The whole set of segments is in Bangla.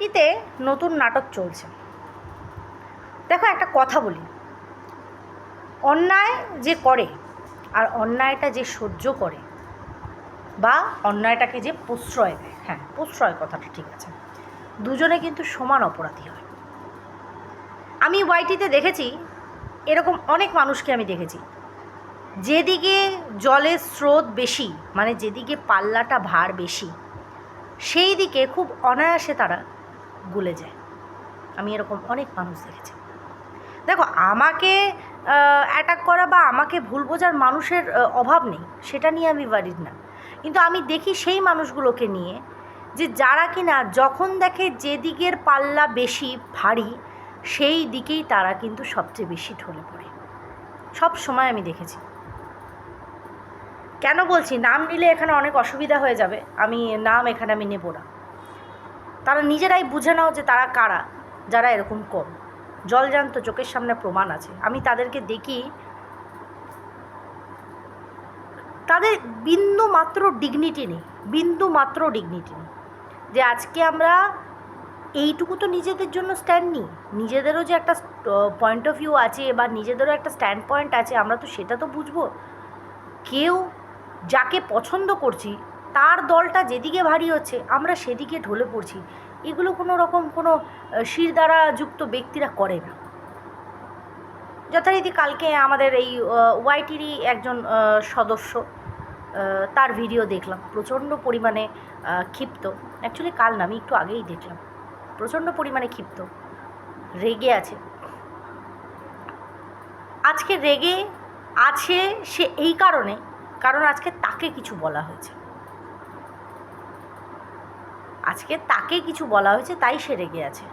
টিতে নতুন নাটক চলছে। দেখো একটা কথা বলি। অন্যায় যে করে আর অন্যায়টা যে সহ্য করে বা অন্যায়টাকে যে প্রশ্রয় দেয় হ্যাঁ প্রশ্রয় কথাটা ঠিক আছে। দুজনে কিন্তু সমান অপরাধী হয়। আমি ওয়াইটিতে দেখেছি, এরকম অনেক মানুষকে আমি দেখেছি। যেদিকে জলের স্রোত বেশি মানে যেদিকে পাল্লাটা ভার বেশি সেই দিকে খুব অনায়াসে তারা গুলে যায়। আমি এরকম অনেক মানুষ দেখেছি। দেখো, আমাকে অ্যাটাক করা বা আমাকে ভুল বোঝার মানুষের অভাব নেই, সেটা নিয়ে আমি বাড়ির না। কিন্তু আমি দেখি সেই মানুষগুলোকে নিয়ে যে যারা কিনা যখন দেখে যে দিকের পাল্লা বেশি ভারী, সেই দিকেই তারা কিন্তু সবচেয়ে বেশি ঢলে পড়ে। সব সময় আমি দেখেছি। কেন বলছি? নাম নিলে এখানে অনেক অসুবিধা হয়ে যাবে। আমি, নাম এখানে আমি নেব না। তারা নিজেরাই বুঝে নাও যে তারা কারা, যারা এরকম কম। জলজান্ত চোখের সামনে প্রমাণ আছে। আমি তাদেরকে দেখি, তাদের বিন্দু মাত্র ডিগনিটি নেই, বিন্দু মাত্র ডিগনিটি নেই। যে আজকে আমরা এইটুকু তো নিজেদের জন্য স্ট্যান্ড নিই। নিজেদেরও যে একটা পয়েন্ট অফ ভিউ আছে বা নিজেদেরও একটা স্ট্যান্ড পয়েন্ট আছে, আমরা তো সেটা তো বুঝব। কেউ যাকে পছন্দ করছি তার দলটা যেদিকে ভারী হচ্ছে, আমরা সেদিকে ঢলে পড়ছি। এগুলো কোনো রকম কোনো শির দ্বারা যুক্ত ব্যক্তিরা করে না। যথারীতি কালকে আমাদের এই ওয়াইটিরই একজন সদস্য তার ভিডিও দেখলাম। প্রচণ্ড পরিমাণে ক্ষিপ্ত। অ্যাকচুয়ালি কাল না, আমি একটু আগেই দেখলাম। প্রচণ্ড পরিমাণে ক্ষিপ্ত। রেগে আছে। আজকে রেগে আছে সে এই কারণে, কারণ আজকে তাকে কিছু বলা হয়েছে। আজকে তাকে কিছু বলা হয়েছে, তাই সে রেগে আছে।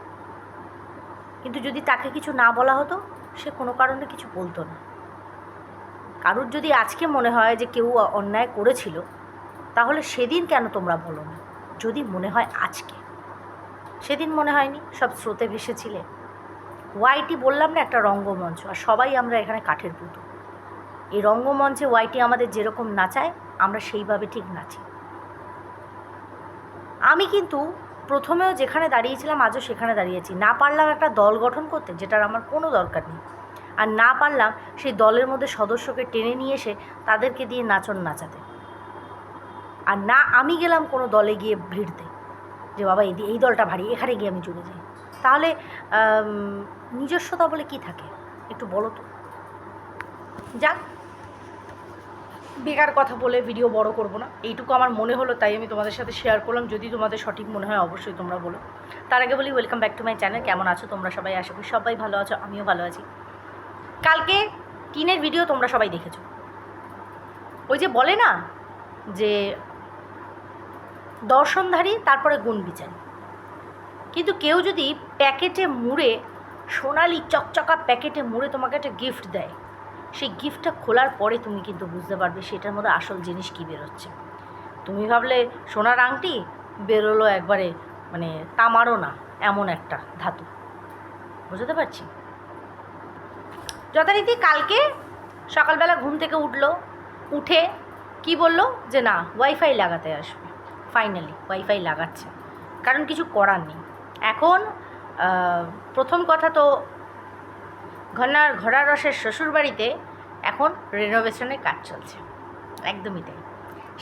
কিন্তু যদি তাকে কিছু না বলা হতো, সে কোনো কারণে কিছু বলতো না। কারুর যদি আজকে মনে হয় যে কেউ অন্যায় করেছিল, তাহলে সেদিন কেন তোমরা বলো না? যদি মনে হয় আজকে। সেদিন মনে হয়নি, সব স্রোতে ভেসেছিলে। ওয়াইটি বললাম না একটা রঙ্গমঞ্চ, আর সবাই আমরা এখানে কাঠের পুতুল। এই রঙ্গমঞ্চে ওয়াইটি আমাদের যেরকম নাচায়, আমরা সেইভাবে ঠিক নাচি। আমি কিন্তু প্রথমেও যেখানে দাঁড়িয়েছিলাম, আজও সেখানে দাঁড়িয়েছি। না পারলাম একটা দল গঠন করতে, যেটার আমার কোনো দরকার নেই। আর না পারলাম সেই দলের মধ্যে সদস্যকে টেনে নিয়ে এসে তাদেরকে দিয়ে নাচন নাচাতে। আর না আমি গেলাম কোনো দলে গিয়ে ভিড়তে, যে বাবা, এই এই দলটা ভারী, এখানে গিয়ে আমি জুড়ে যাই। তাহলে নিজস্বতা বলে কি থাকে? একটু বলো তো। যাক। বেকার কথা বলে ভিডিও বড় করব না। এইটুকু আমার মনে হলো, তাই আমি তোমাদের সাথে শেয়ার করলাম। যদি তোমাদের সঠিক মনে হয়, অবশ্যই তোমরা বলো। তার আগে বলি welcome back to my channel কেমন আছো? তোমরা সবাই আশা করি সবাই ভালো আছো, আমিও ভালো আছি। কালকে টিনের ভিডিও তোমরা সবাই দেখেছ। ওই যে বলে না, যে দর্শনধারী, তারপরে গুণ বিচারী। কিন্তু কেউ যদি প্যাকেটে মুড়ে, সোনালি চকচকা প্যাকেটে মুড়ে তোমাকে একটা গিফট দেয় সেই গিফটটা খোলার পরে তুমি কিন্তু বুঝতে পারবে সেটার মধ্যে আসল জিনিস কী বেরোচ্ছে। তুমি ভাবলে, সোনার আংটি? বেরোলো একবারে মানে তামারও না, এমন একটা ধাতু। বুঝতে পারছি? যথারীতি কালকে সকালবেলা ঘুম থেকে উঠল, উঠে কি বলল? যে না ওয়াইফাই লাগাতে আসবে। ফাইনালি ওয়াইফাই লাগাচ্ছে। কারণ কিছু করার নেই। এখন প্রথম কথা তো ঘনার ঘোড়া রসের শ্বশুরবাড়িতে এখন রেনোভেশনের কাজ চলছে। একদমই তাই।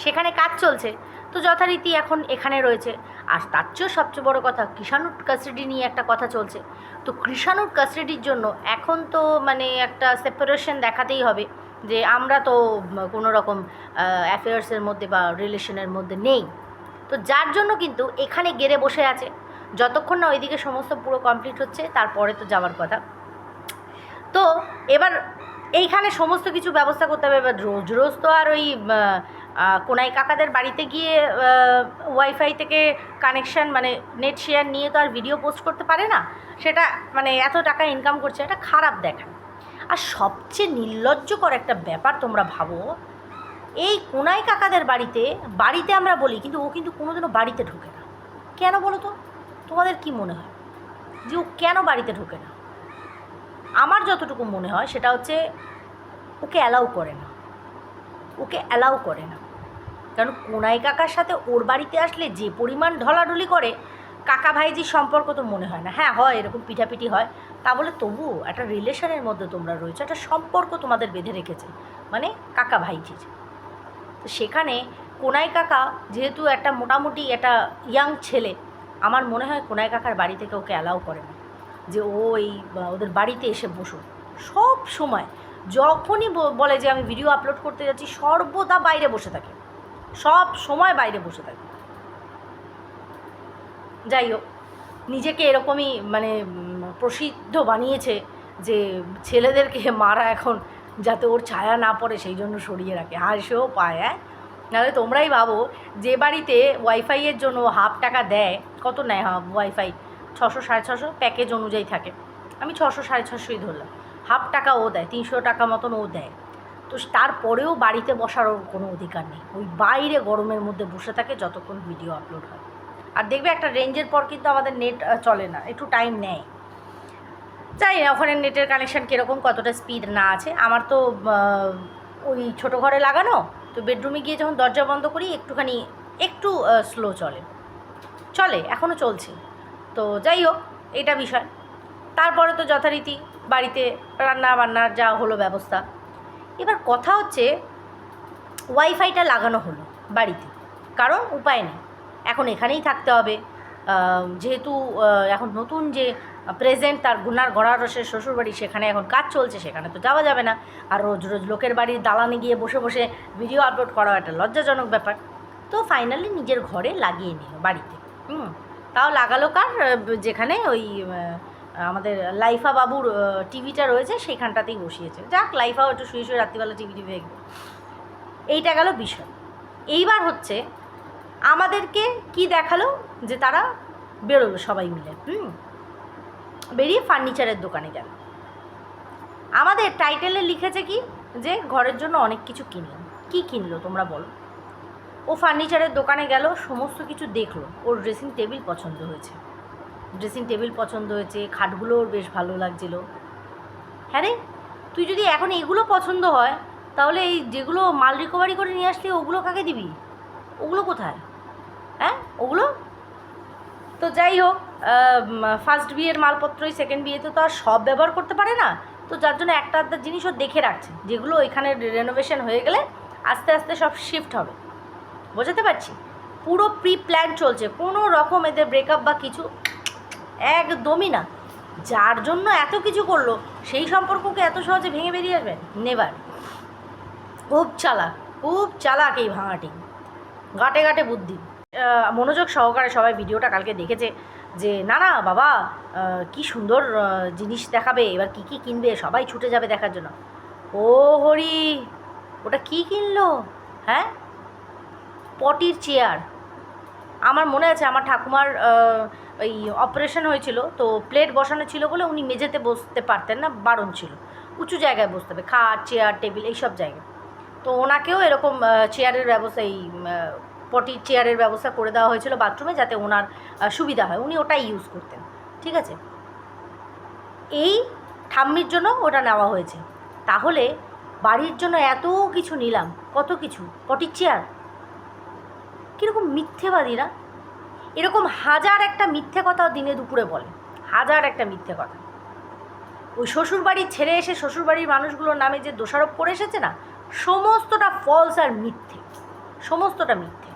সেখানে কাজ চলছে। তো যথারীতি এখন এখানে রয়েছে। আর তার চেয়েও সবচেয়ে বড় কথা, কৃষাণুর কাস্টাডি নিয়ে একটা কথা চলছে। তো কৃষাণুর কাস্টাডির জন্য এখন তো মানে একটা সেপারেশন দেখাতেই হবে যে আমরা তো কোনো রকম অ্যাফেয়ার্সের মধ্যে বা রিলেশনের মধ্যে নেই। তো যার জন্য কিন্তু এখানে গেড়ে বসে আছে। যতক্ষণ না ওইদিকে সমস্ত পুরো কমপ্লিট হচ্ছে, তারপরে তো যাওয়ার কথা। তো এবার এইখানে সমস্ত কিছু ব্যবস্থা করতে হবে। এবার রোজ রোজ তো আর ওই কোনাই কাকাদের বাড়িতে গিয়ে ওয়াইফাই থেকে কানেকশান মানে নেট শেয়ার নিয়ে তো আর ভিডিও পোস্ট করতে পারে না। সেটা মানে এত টাকা ইনকাম করছে, এটা খারাপ দেখা আর সবচেয়ে নির্লজ্জকর একটা ব্যাপার তোমরা ভাবো, এই কোনাই কাকাদের বাড়িতে বাড়িতে আমরা বলি, কিন্তু ও কিন্তু কোনোদিনও বাড়িতে ঢোকে না। কেন বলো তো? তোমাদের কি মনে হয়? যে ও কেন বাড়িতে ঢোকে না? আমার যতটুকু মনে হয় সেটা হচ্ছে ওকে অ্যালাউ করে না। ওকে অ্যালাউ করে না। কারণ কোনাই কাকার সাথে ওর বাড়িতে আসলে যে পরিমাণ ঢলাঢলি করে, কাকা ভাইজির সম্পর্ক তো মনে হয় না। হ্যাঁ হয়, এরকম পিঠাপিঠি হয়। তা বলে তবুও একটা রিলেশনের মধ্যে তোমরা রয়েছো, একটা সম্পর্ক তোমাদের বেঁধে রেখেছে মানে কাকা ভাইজির। তো সেখানে কোনাই কাকা যেহেতু একটা মোটামুটি একটা ইয়াং ছেলে, আমার মনে হয় কোনাই কাকার বাড়ি থেকে ওকে অ্যালাউ করে না। যে ও এই ওদের বাড়িতে এসে বসুক। সব সময় যখনই বলে যে আমি ভিডিও আপলোড করতে যাচ্ছি, সর্বদা বাইরে বসে থাকে। সব সময় বাইরে বসে থাকে। যাই হোক, নিজেকে এরকমই মানে প্রসিদ্ধ বানিয়েছে যে ছেলেদেরকে মারা এখন যাতে ওর ছায়া না পড়ে, সেই জন্য সরিয়ে রাখে। হাসেও পায় হ্যাঁ? নাহলে তোমরাই ভাবো, যে বাড়িতে ওয়াইফাইয়ের জন্য হাফ টাকা দেয়, কত নেয় হাফ ওয়াইফাই ছশো সাড়ে ছশো প্যাকেজ অনুযায়ী থাকে। আমি ছশো সাড়ে ছশোই ধরলাম। হাফ টাকা ও দেয়, তিনশো টাকা মতন ও দেয়। তো তারপরেও বাড়িতে বসার ওর কোনো অধিকার নেই। ওই বাইরে গরমের মধ্যে বসে থাকে যতক্ষণ ভিডিও আপলোড হয়। আর দেখবে একটা রেঞ্জের পর কিন্তু আমাদের নেট চলে না। একটু টাইম নেয়। জানি না ওখানে নেটের কানেকশান কীরকম, কতটা স্পিড না আছে। আমার তো ওই ছোটো ঘরে লাগানো, তো বেডরুমে গিয়ে যখন দরজা বন্ধ করি, একটুখানি, একটু স্লো চলে। চলে এখনও চলছে। তো যাই হোক, এটা বিষয়। তারপরে তো যথারীতি বাড়িতে রান্না বান্নার যা হলো ব্যবস্থা। এবার কথা হচ্ছে, ওয়াইফাইটা লাগানো হলো বাড়িতে। কারণ উপায় নেই। এখন এখানেই থাকতে হবে। যেহেতু এখন নতুন যে প্রেজেন্ট তার গুনার গড়ার রসের শ্বশুরবাড়ি, সেখানে এখন কাজ চলছে, সেখানে তো যাওয়া যাবে না। আর রোজ রোজ লোকের বাড়ির দালানে গিয়ে বসে বসে ভিডিও আপলোড করা একটা লজ্জাজনক ব্যাপার। তো ফাইনালি নিজের ঘরে লাগিয়ে নিল বাড়িতে। হুম? তাও লাগালো কার? যেখানে ওই আমাদের লাইফা বাবুর টিভিটা রয়েছে, সেইখানটাতেই বসিয়েছে। যাক লাইফাও একটু শুয়ে শুয়ে রাত্রিবেলা টিভি টিভি দেখবে। এইটা গেল বিষয়। এইবার হচ্ছে, আমাদেরকে কি দেখাল? যে তারা বেরোলো সবাই মিলে, হুম? বেরিয়ে ফার্নিচারের দোকানে গেল। আমাদের টাইটেলে লিখেছে কি? যে ঘরের জন্য অনেক কিছু কিনলাম। কি কিনলো তোমরা বলো? ও ফার্নিচারের দোকানে গেল, সমস্ত কিছু দেখল। ওর ড্রেসিং টেবিল পছন্দ হয়েছে। ড্রেসিং টেবিল পছন্দ হয়েছে খাটগুলো ওর বেশ ভালো লাগছিল। হ্যাঁ রে, তুই যদি এখন এগুলো পছন্দ হয়, তাহলে এই যেগুলো মাল রিকভারি করে নিয়ে আসলি, ওগুলো কাকে দিবি? ওগুলো কোথায়? হ্যাঁ ওগুলো? তো যাই হোক ফার্স্ট বিয়ের মালপত্রই সেকেন্ড বিয়েতে তো আর সব ব্যবহার করতে পারে না। তো যার জন্য একটা আধটা জিনিসও দেখে রাখছে। যেগুলো এখানে রেনোভেশন হয়ে গেলে আস্তে আস্তে সব শিফট হবে। বোঝাতে পারছি? পুরো প্রি প্ল্যান চলছে, কোনো রকম এদের ব্রেকআপ বা কিছু একদমই না। যার জন্য এত কিছু করল, সেই সম্পর্ককে এত সহজে ভেঙে বেরিয়ে আসবে? নেবার খুব চালাক খুব চালাক এই ভাঙাটি গাটে গাটে বুদ্ধি। মনোযোগ সহকারে সবাই ভিডিওটা কালকে দেখেছে যে, না না, বাবা কি সুন্দর জিনিস দেখাবে, এবার কি কি কিনবে, সবাই ছুটে যাবে দেখার জন্য। ও হরি, ওটা কি কিনলো? হ্যাঁ? পটির চেয়ার। আমার মনে আছে আমার ঠাকুমার ওই অপারেশন হয়েছিল, তো প্লেট বসানো ছিল বলে উনি মেঝেতে বসতে পারতেন না, বারণ ছিল। উঁচু জায়গায় বসতে হবে, খাট, চেয়ার, টেবিল এইসব জায়গায় তো ওনাকেও এরকম চেয়ারের ব্যবস্থা, এই পটির চেয়ারের ব্যবস্থা করে দেওয়া হয়েছিল বাথরুমে যাতে ওনার সুবিধা হয়। উনি ওটাই ইউজ করতেন, ঠিক আছে? এই ঠাম্মির জন্য ওটা নেওয়া হয়েছে। তাহলে বাড়ির জন্য এত কিছু নিলাম, কত কিছু? পটির চেয়ার? কীরকম মিথ্যেবাদীরা? এরকম হাজার একটা মিথ্যে কথা দিনে দুপুরে বলে। হাজার একটা মিথ্যে কথা। ওই শ্বশুরবাড়ি ছেড়ে এসে শ্বশুরবাড়ির মানুষগুলোর নামে যে দোষারোপ করে এসেছে না, সমস্তটা ফলস আর মিথ্যে। সমস্তটা মিথ্যে।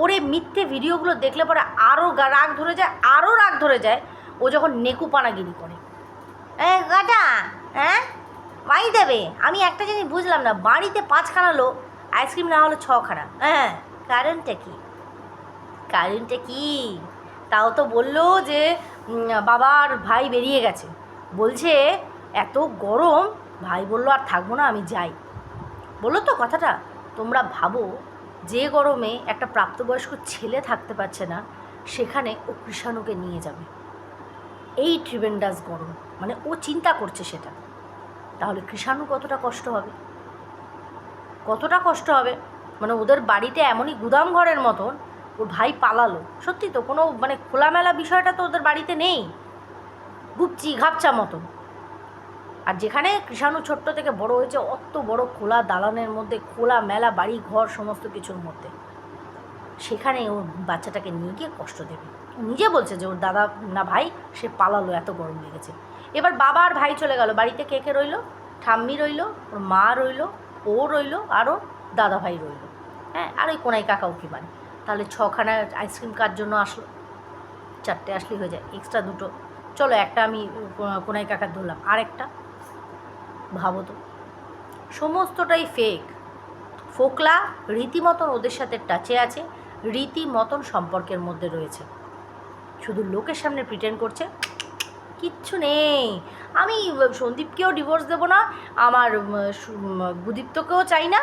ওরে মিথ্যে ভিডিওগুলো দেখলে পরে আরও রাগ ধরে যায় আরও রাগ ধরে যায়, ও যখন নেকুপানাগিরি করে। এ গাটা হ্যাঁ মাই দেবে? আমি একটা জিনিস বুঝলাম না, বাড়িতে পাঁচখানা লোক, আইসক্রিম না হলো ছখানা হ্যাঁ। কারণটা কি? কারণটা কি? তাও তো বলল যে উম, বাবা আর ভাই বেরিয়ে গেছে। বলছে এত গরম? ভাই বলল আর থাকব না আমি যাই। বলল তো কথাটা তোমরা ভাবো যে গরমে একটা প্রাপ্তবয়স্ক ছেলে থাকতে পারছে না সেখানে ও কৃষাণুকে নিয়ে যাবে। এই ট্রিবেন্ডাস গরম মানে ও চিন্তা করছে সেটা। তাহলে কৃষাণু কতটা কষ্ট হবে? কতটা কষ্ট হবে? মানে ওদের বাড়িতে এমনই গুদাম ঘরের মতন ওর ভাই পালালো। সত্যি তো, কোনো মানে খোলামেলা বিষয়টা তো ওদের বাড়িতে নেই। গুপচি ঘাপচা মতন। আর যেখানে কৃষাণু ছোট্ট থেকে বড় হয়েছে, অত বড় খোলা দালানের মধ্যে, খোলা মেলা বাড়ি, ঘর, সমস্ত কিছুর মধ্যে। সেখানে ও বাচ্চাটাকে নিয়ে গিয়ে কষ্ট দেবে। নিজে বলছে যে, ওর দাদা না ভাই, সে পালালো, এত গরম লেগেছে। এবার বাবা আর ভাই চলে গেল। বাড়িতে কে কে রইল? ঠাম্মি রইল, ওর মা রইল, ও রইল আর ওর দাদা ভাই রইল। হ্যাঁ আর ওই কোনাই কাকাও কি মানে? তাহলে ছখানা আইসক্রিম কার জন্য আসলো? চারটে আসলেই হয়ে যায় এক্সট্রা দুটো। চলো একটা আমি, কো- কোনাই কাকার ধরলাম। আর একটা ভাবো তো। সমস্তটাই ফেক ফোকলা রীতিমতন ওদের সাথে টাচে আছে, রীতিমতন সম্পর্কের মধ্যে রয়েছে। শুধু লোকের সামনে প্রিটেন্ড করছে কিচ্ছু নেই। আমি সন্দীপকেও ডিভোর্স দেবো না, আমার গুদীপ্তকেও চাই না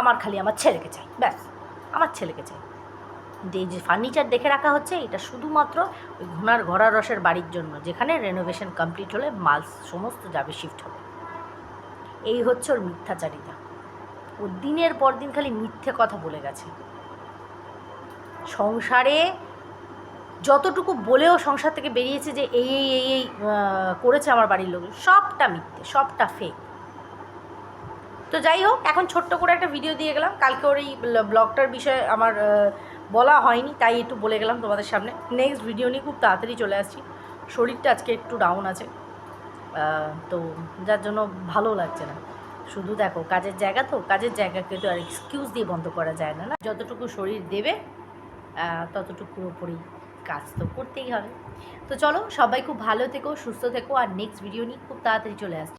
আমার খালি আমার ছেলেকে চাই, ব্যাস, আমার ছেলেকে চাই। যে ফার্নিচার দেখে রাখা হচ্ছে, এটা শুধুমাত্র ওই ঘোনার ঘোড়া রসের বাড়ির জন্য, যেখানে রেনোভেশন কমপ্লিট হলে মাল সমস্ত যাবে শিফট হবে। এই হচ্ছে ওর মিথ্যাচারিতা। ও দিনের পর দিন খালি মিথ্যে কথা বলে গেছে। সংসারে যতটুকু বলেও সংসার থেকে বেরিয়েছে যে এই এই এই এই করেছে আমার বাড়ির লোক সবটা মিথ্যে, সবটা ফেক তো যাই হোক, এখন ছোট্ট করে একটা ভিডিও দিয়ে গেলাম। কালকে ওর এই ব্লগটার বিষয়ে আমার বলা হয়নি, তাই একটু বলে গেলাম তোমাদের সামনে। নেক্সট ভিডিও নিয়ে খুব তাড়াতাড়ি চলে আসছি। শরীরটা আজকে একটু ডাউন আছে। তো যার জন্য ভালো লাগছে না। শুধু দেখো, কাজের জায়গা তো, কাজের জায়গাকে তো আর এক্সকিউজ দিয়ে বন্ধ করা যায় না না? যতটুকু শরীর দেবে ততটুকু পুরোপুরি কাজ তো করতেই হবে। তো চলো সবাই খুব ভালো থেকো, সুস্থ থেকো, আর নেক্সট ভিডিও নিয়ে খুব তাড়াতাড়ি চলে আসছে।